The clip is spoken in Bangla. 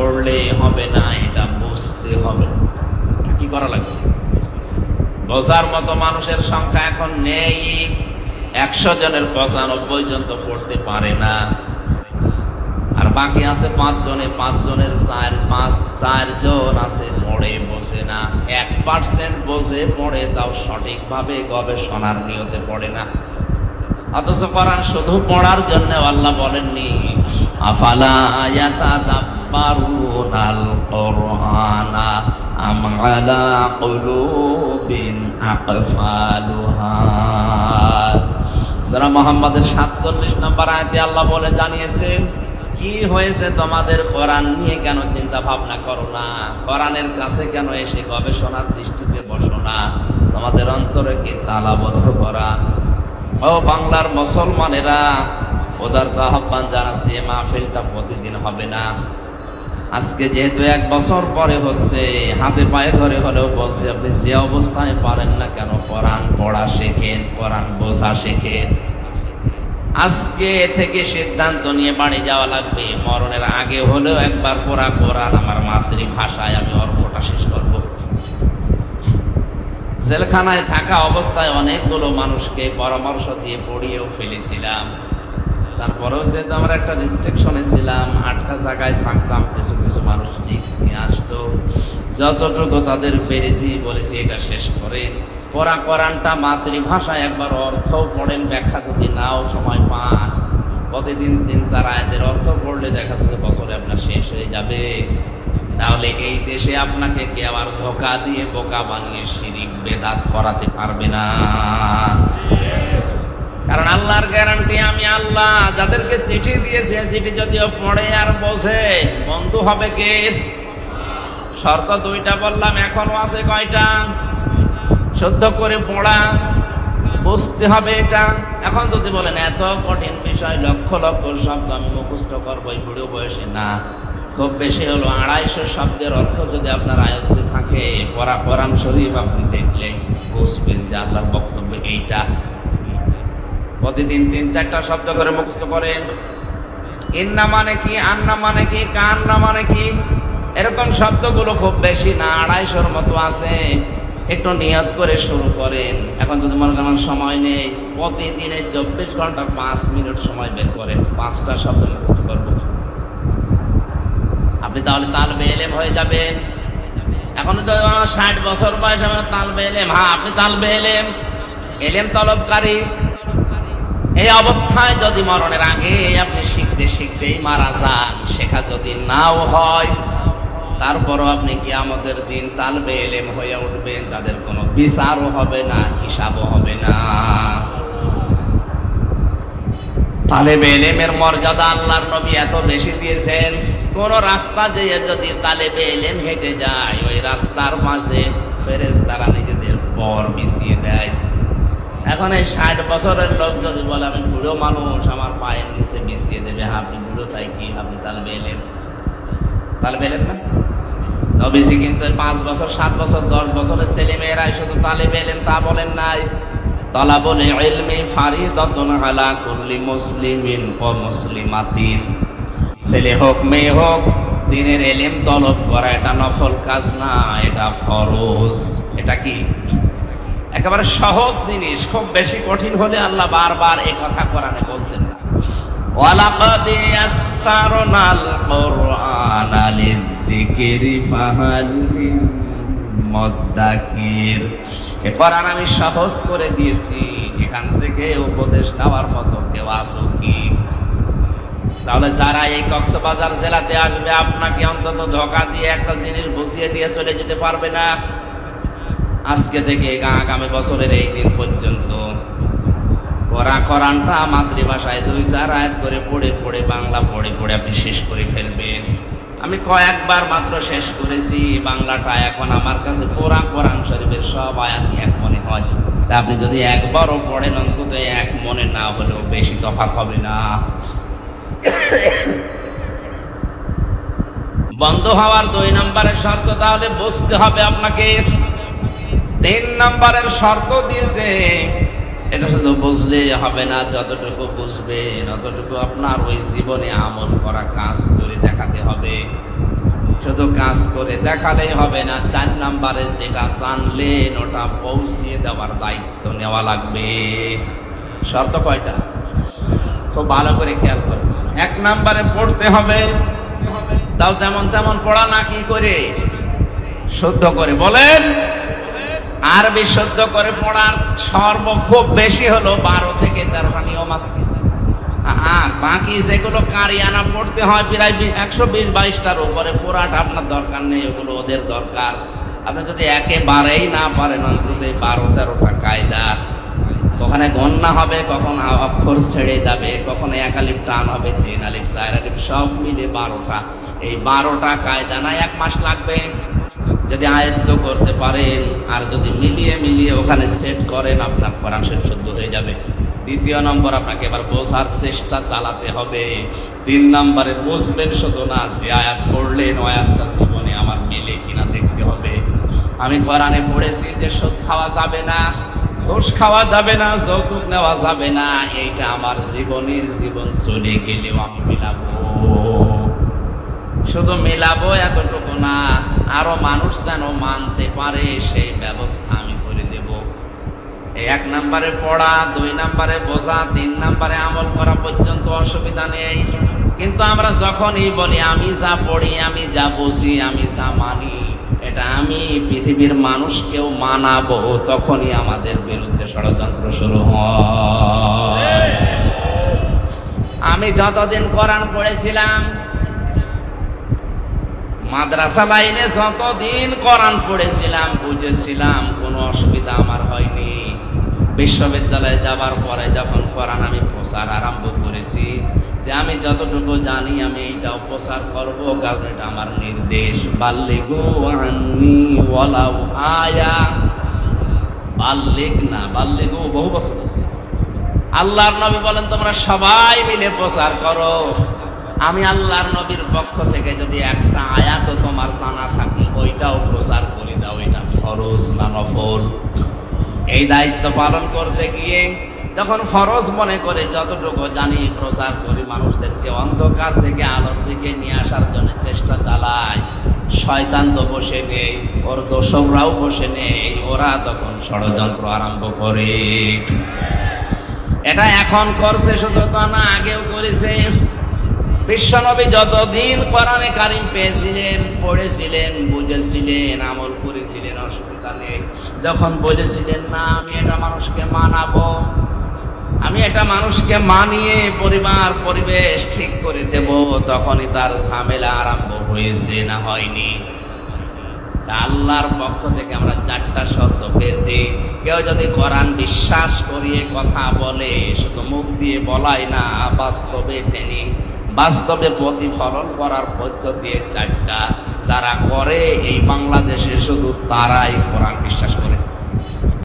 পড়লে হবে না, এটা বুঝতে হবে। কি করা লাগবে? বোঝার মতো মানুষের সংখ্যা এখন নেই। একশো জনের পঁচানব্বই জন তো পড়তে পারে না। আর বাকি আছে পাঁচ জনে পাঁচ জনের চার, পাঁচ, চারজন আছে, পড়ে বসে না। এক পার্সেন্ট বসে পড়ে, তাও সঠিকভাবে গবেষণার নিয়তে পড়ে না। অথচ কোরআন শুধু পড়ার জন্য আল্লাহ বলেননি, আফালা ইয়াতাদাব্বারুনাল কুরআনা আম আলা কুলুবিন আকফালুহা সূরা মুহাম্মাদের 47 নম্বর আয়াতে আল্লাহ বলে জানিয়েছেন কি হয়েছে তোমাদের কোরআন নিয়ে কেন চিন্তা ভাবনা করো না? কোরআনের কাছে কেন এসে গবেষণার দৃষ্টিতে বসো না? তোমাদের অন্তরে কি তালাবদ্ধ করা? ও বাংলার মুসলমানেরা ওদের আহ্বান জানাচ্ছি, মাহফিলটা প্রতিদিন হবে না। আজকে যেহেতু এক বছর পরে হচ্ছে, হাতে পায়ে ধরে হলেও বলছে, আপনি যে অবস্থায় পারেন না কেন? কোরআন পড়া শেখেন, কোরআন বোঝা শেখেন। আজকে থেকে সিদ্ধান্ত নিয়ে বাড়ি যাওয়া লাগবে। মরণের আগে হলেও একবার পড়া কোরআন আমার মাতৃভাষায় আমি অর্থটা শেষ করব। জেলখানায় থাকা অবস্থায় অনেকগুলো মানুষকে পরামর্শ দিয়ে পড়িয়েও ফেলেছিলাম। তারপরেও যেহেতু আমরা একটা রেস্ট্রিকশনে ছিলাম, আটটা জায়গায় থাকতাম, কিছু কিছু মানুষ রিক্স নিয়ে আসতো। যতটুকু তাদের পেরেছি, বলেছি এটা শেষ করে। পড়া করানটা মাতৃভাষায় একবার অর্থও পড়েন, ব্যাখ্যা যদি নাও সময় পান। প্রতিদিন তিন চার আয়াতের অর্থ পড়লে দেখা যাচ্ছে বছরে আপনার শেষ হয়ে যাবে। তাহলে এই দেশে আপনাকে কে আবার ধোকা দিয়ে বোকা বানিয়ে শিরিক বেদাত করাতে পারবে না। কারণ আল্লাহর গ্যারান্টি আমি আল্লাহ, যাদেরকে চিঠি দিয়েছে, চিঠি যদিও পড়ে আর বসে বন্ধু হবে কে? শর্ত দুইটা বললাম, এখনও আছে কয়টা? শুদ্ধ করে পড়া, বুঝতে হবে এটা। এখন যদি বলেন, এত কঠিন বিষয়, লক্ষ লক্ষ শব্দ আমি মুখস্থ করব বুড়ো বয়সে না। খুব বেশি হলো, আড়াইশো শব্দের অর্থ যদি আপনার আয়ত্তে থাকে পরা কোরআন শরীফ আপনি দেখলে বুঝবেন যে আল্লাহর বক্তব্য এইটা। প্রতিদিন তিন চারটা শব্দ করে মুখস্থ করেন ইন্না মানে কি, আন্না মানে কি, কান্না মানে কি? এরকম শব্দগুলো খুব বেশি না, আড়াইশোর মতো আছে। একটু নিয়ত করে শুরু করেন। এখন যদি মনে করেন সময় নেই, প্রতিদিনে চব্বিশ ঘণ্টা পাঁচ মিনিট সময় বের করেন পাঁচটা শব্দ মুখস্থ করব। আপনি তাহলে তালবে এলেম হয়ে যাবেন। এখন তো ষাট বছর বয়স আমার তালবে এলেম। হ্যাঁ আপনি তালবে এলেম। এলেম তলবকারী। এই অবস্থায় যদি মরণের আগে আপনি শিখতে শিখতেই মারা যান, শেখা যদি নাও হয়, তারপরও আপনি কি আমাদের দিন তালবে এলেম হয়ে উঠবেন, যাদের কোনো বিচারও হবে না, হিসাবও হবে না। তালেবে এলেমের মর্যাদা আল্লাহর নবী এত বেশি দিয়েছেন, কোন রাস্তা যেয়ে যদি তালেবে এলেম হেঁটে যায়, ওই রাস্তার মাঝে ফেরেস তারা নিজেদের পর মিশিয়ে দেয়। এখন এই ষাট বছরের লোক যদি বলে, আমি বুড়ো মানুষ, আমার পায়ের নিচে মিশিয়ে দেবে হ্যাঁ আপনি বুড়ো, তাই কি আপনি তালবে বেলেন তালবে বেলেন না? নবীজি কিন্তু পাঁচ বছর, সাত বছর, দশ বছরের ছেলে মেয়েরাই শুধু তালে বেলেন তা বলেন নাই। তলাবুল ইলমি ফারিদাতুন আলা কুল্লি মুসলিমিন ও মুসলিমাতিন। ছেলে হোক, মেয়ে হোক, দিনের এলেম তলব করা, এটা নফল কাজ না, এটা ফরজ। এটা কি? একেবারে সহজ জিনিস, খুব বেশি কঠিন হলে আল্লাহ বারবার এই কথা কোরআনে বলতেন। এ কোরআন আমি সহজ করে দিয়েছি, এখান থেকে উপদেশ নেওয়ার মতো কেউ আসো কি? তাহলে যারা এই কক্সবাজার জেলাতে আসবে, আপনাকে অন্তত ধোকা দিয়ে একটা জিনিস বুঝিয়ে দিয়ে চলে যেতে পারবে না। আজকে থেকে আগামী বছরের এই দিন পর্যন্ত পড়া কোরআনটা মাতৃভাষায় দুই চার আয়াত করে পড়ে পড়ে বাংলা পড়ে পড়ে আপনি শেষ করে ফেলবেন। আমি কয়েকবার মাত্র শেষ করেছি, বাংলাটা এখন আমার কাছে পুরা কোরআন শরীফের সব আয়াতই এক মনে হয়। তা আপনি যদি একবারও পড়েন, অন্তত এক মনে না হলেও বেশি তফাৎ হবে না। বন্ধ হওয়ার দুই নম্বরের শর্ত তাহলে বুঝতে হবে আপনাকে। তিন নম্বরের শর্ত দিয়েছে, এটা শুধু বুঝলে হবে না, যতটুকু বুঝবেন ততটুকু আপনার ওই জীবনে আমল করা কাজ করে দেখাতে হবে। শুধু কাজ করে দেখালেই হবে না, চার নাম্বারে যেটা জানলেন, ওটা পৌঁছিয়ে দেওয়ার দায়িত্ব নেওয়া লাগবে। শর্ত কয়টা? খুব ভালো করে খেয়াল করবে এক নাম্বারে পড়তে হবে, তাও যেমন তেমন পড়া না কি করে? শুদ্ধ করে বলেন আরবি শুদ্ধ করে পড়ার সর্ব খুব বেশি হলো বারো থেকে তেরোটা নিয়ম আছে। আর বাকি যেগুলো কারিয়ানা পড়তে হয়, প্রায় একশো বিশ বাইশটার উপরে পড়াটা আপনার দরকার নেই, ওগুলো ওদের দরকার। আপনি যদি একেবারেই না পারেন, অন্তত এই বারো তেরোটা কায়দা। কখনো গন্যা হবে, কখন অক্ষর ছেড়ে যাবে, কখন এক আলিপ টান হবে, তিন আলিপ চার আলিফ, সব মিলে বারোটা। এই বারোটা কায়দা না এক মাস লাগবে। যদি আয়ত্ত করতে পারেন, আর যদি মিলিয়ে মিলিয়ে ওখানে সেট করেন, আপনার কোরআন শরীফ শুদ্ধ হয়ে যাবে। দ্বিতীয় নম্বর, আপনাকে এবার বোঝার চেষ্টা চালাতে হবে। তিন নম্বরে, বুঝবেন শুধু না যে আয়াত পড়লেন আয়াতটা জীবনে আমার মিলে কিনা দেখতে হবে। আমি কোরআনে পড়েছি যে, সুদ খাওয়া যাবে না, ঘুষ খাওয়া যাবে না, যৌতুক নেওয়া যাবে না, এইটা আমার জীবনে, জীবন চলে গেলেও আমি মিলাবো। শুধু মেলাবো এতটুকু না আরও মানুষ যেন মানতে পারে, সেই ব্যবস্থা আমি করে দেব। এক নম্বরে পড়া, দুই নম্বরে বোঝা, তিন নম্বরে আমল করা পর্যন্ত অসুবিধা নেই। কিন্তু আমরা যখনই বলি, আমি যা পড়ি, আমি যা বুঝি, আমি যা মানি, এটা আমি পৃথিবীর মানুষকেও মানাবো, তখনই আমাদের বিরুদ্ধে ষড়যন্ত্র শুরু হয়। আমি যতদিন কোরআন পড়েছিলাম মাদ্রাসা লাইনে যতদিন কোরআন পড়েছিলাম, বুঝেছিলাম, কোনো অসুবিধা আমার হয়নি। বিশ্ববিদ্যালয়ে যাবার পরে যখন কোরআন আমি প্রচার আরম্ভ করেছি, যে আমি যতটুকু জানি আমি এইটাও প্রচার করব, কারণ এটা আমার নির্দেশ। বাল্যে গো আন্নি ওয়ালাউ আয়া। বাল্যেগ না বাল্যে গো বহু বছর। আল্লাহর নবী বলেন, তোমরা সবাই মিলে প্রচার করো। আমি আল্লাহর নবীর পক্ষ থেকে যদি একটা আয়াত তোমার জানা থাকে, ওইটাও প্রচার করে দাও। এটা ফরজ না নফল? এই দায়িত্ব পালন করতে গিয়ে যখন ফরজ মনে করে, যতটুকু জানি প্রচার করি, মানুষদেরকে অন্ধকার থেকে আলোর দিকে নিয়ে আসার জন্য চেষ্টা চালায় শয়তান তো বসে নেই, ওর দোষকরাও বসে নেই, ওরা তখন ষড়যন্ত্র আরম্ভ করে। এটা এখন করছে শুধু তা না, আগেও করেছে। বিশ্বনবী যতদিন কোরআনে কারিম পেয়েছিলেন, পড়েছিলেন, বুঝেছিলেন, আমল করেছিলেন অসুবিধা নেই যখন বলেছিলেন, না, আমি এটা মানুষকে মানাবো। আমি এটা মানুষকে মানিয়ে পরিবার, পরিবেশ ঠিক করে দেব, তখনই তার ঝামেলা আরম্ভ হয়েছে, না হয়নি? আল্লাহর পক্ষ থেকে আমরা চারটা শর্ত পেয়েছি। কেউ যদি কোরআন বিশ্বাস করিয়ে কথা বলে, শুধু মুখ দিয়ে বলাই না, বাস্তবে ট্রেনিং বাস্তবে প্রতিফলন করার পদ্ধতি চারটা যারা করে এই বাংলাদেশে শুধু তারাই কোরআন বিশ্বাস করে।